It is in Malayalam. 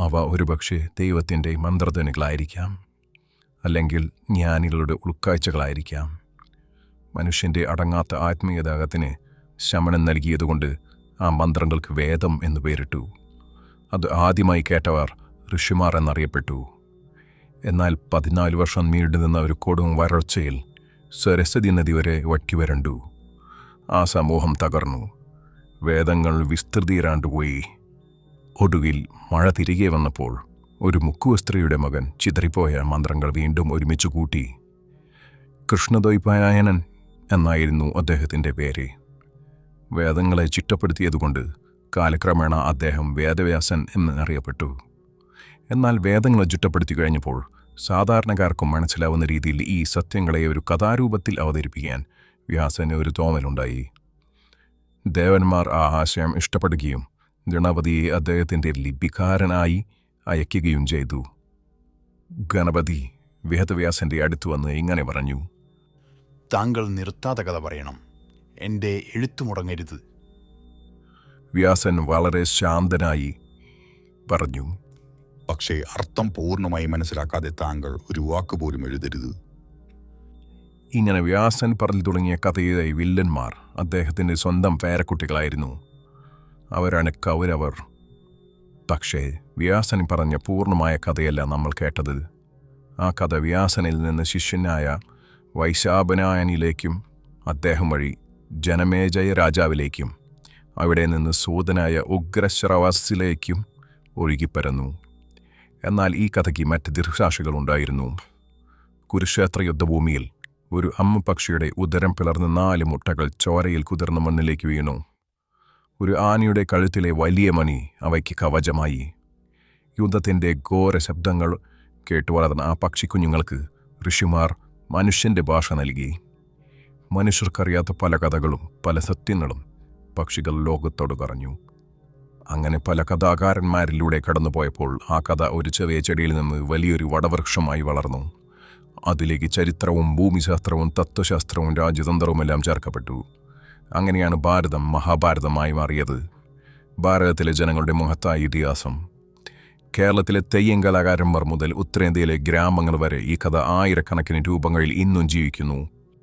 അവ ഒരുപക്ഷെ ദൈവത്തിന്റെ മന്ത്രധ്വനികളായിരിക്കാം അല്ലെങ്കിൽ ജ്ഞാനികളുടെ ഉൾക്കാഴ്ചകളായിരിക്കാം. മനുഷ്യന്റെ അടങ്ങാത്ത ആത്മീയതാകത്തിന് ശമനം നൽകിയതുകൊണ്ട് ആ മന്ത്രങ്ങൾക്ക് വേദം എന്ന് പേരിട്ടു. അത് ആദ്യമായി കേട്ടവർ ഋഷിമാർ എന്നറിയപ്പെട്ടു. എന്നാൽ പതിനാല് വർഷം നീണ്ടുനിന്ന ഒരു കൊടും വരൾച്ചയിൽ സരസ്വതി നദി വരെ വറ്റിവരണ്ടു. ആ സമൂഹം തകർന്നു. വേദങ്ങൾ വിസ്തൃതിയിരാണ്ടുപോയി ഒടുവിൽ മഴ തിരികെ വന്നപ്പോൾ ഒരു മുക്കുവസ്ത്രീയുടെ മകൻ ചിതറിപ്പോയ മന്ത്രങ്ങൾ വീണ്ടും ഒരുമിച്ച് കൂട്ടി കൃഷ്ണദ്വൈപായനൻ എന്നായിരുന്നു അദ്ദേഹത്തിന്റെ പേര്. വേദങ്ങളെ ചിട്ടപ്പെടുത്തിയതുകൊണ്ട് കാലക്രമേണ അദ്ദേഹം വേദവ്യാസൻ എന്നറിയപ്പെട്ടു എന്നാൽ വേദങ്ങളെ ചിട്ടപ്പെടുത്തി കഴിഞ്ഞപ്പോൾ സാധാരണക്കാർക്കും മനസ്സിലാവുന്ന രീതിയിൽ ഈ സത്യങ്ങളെ ഒരു കഥാരൂപത്തിൽ അവതരിപ്പിക്കാൻ വ്യാസന് ഒരു തോന്നലുണ്ടായി. ദേവന്മാർ ആ ആശയം ഇഷ്ടപ്പെടുകയും ഗണപതിയെ അദ്ദേഹത്തിന്റെ ലിപികാരനായി അയക്കുകയും ചെയ്തു. ഗണപതി വേദവ്യാസന്റെ അടുത്തു വന്ന് ഇങ്ങനെ പറഞ്ഞു താങ്കൾ നിർത്താതെ കഥ പറയണം. എന്റെ എഴുത്തു മുടങ്ങരുത്. വ്യാസൻ വളരെ ശാന്തനായി പറഞ്ഞു പക്ഷേ അർത്ഥം പൂർണമായി മനസ്സിലാക്കാതെ താങ്കൾ ഒരു വാക്ക് പോലും എഴുതരുത്. ഇങ്ങനെ വ്യാസൻ പറഞ്ഞു തുടങ്ങിയ കഥയിലെ വില്ലന്മാർ അദ്ദേഹത്തിന്റെ സ്വന്തം പേരക്കുട്ടികളായിരുന്നു. അവരാണ് കൗരവർ പക്ഷേ വ്യാസൻ പറഞ്ഞ പൂർണമായ കഥയല്ല നമ്മൾ കേട്ടത്. ആ കഥ വ്യാസനിൽ നിന്ന് ശിഷ്യനായ വൈശാപനായനിലേക്കും അദ്ദേഹം വഴി ജനമേജയ രാജാവിലേക്കും അവിടെ നിന്ന് സൂതനായ ഉഗ്രശ്രവസിലേക്കും ഒഴുകിപ്പരന്നു. എന്നാൽ ഈ കഥയ്ക്ക് മറ്റ് ഉണ്ടായിരുന്നു. കുരുക്ഷേത്ര യുദ്ധഭൂമിയിൽ ഒരു അമ്മ പക്ഷിയുടെ ഉദരം പിളർന്ന് നാല് മുട്ടകൾ ചോരയിൽ കുതിർന്ന മണ്ണിലേക്ക് വീണു. ഒരു ആനയുടെ കഴുത്തിലെ വലിയ മണി അവയ്ക്ക് കവചമായി. യുദ്ധത്തിന്റെ ഘോര ശബ്ദങ്ങൾ കേട്ടു വളർന്ന ആ പക്ഷിക്കുഞ്ഞുങ്ങൾക്ക് ഋഷിമാർ മനുഷ്യന്റെ ഭാഷ നൽകി. മനുഷ്യർക്കറിയാത്ത പല കഥകളും പല സത്യങ്ങളും പക്ഷികൾ ലോകത്തോട് പറഞ്ഞു അങ്ങനെ പല കഥാകാരന്മാരിലൂടെ കടന്നുപോയപ്പോൾ ആ കഥ ഒരു ചെറിയ ചെടിയിൽ നിന്ന് വലിയൊരു വടവൃക്ഷമായി വളർന്നു. അതിലേക്ക് ചരിത്രവും ഭൂമിശാസ്ത്രവും തത്വശാസ്ത്രവും രാജ്യതന്ത്രവുമെല്ലാം ചേർക്കപ്പെട്ടു. അങ്ങനെയാണ് ഭാരതം മഹാഭാരതമായി മാറിയത്. ഭാരതത്തിലെ ജനങ്ങളുടെ മഹത്തായ ഇതിഹാസം. കേരളത്തിലെ തെയ്യം കലാകാരന്മാർ മുതൽ ഉത്തരേന്ത്യയിലെ ഗ്രാമങ്ങൾ വരെ ഈ കഥ ആയിരക്കണക്കിന് രൂപങ്ങളിൽ ഇന്നും ജീവിക്കുന്നു.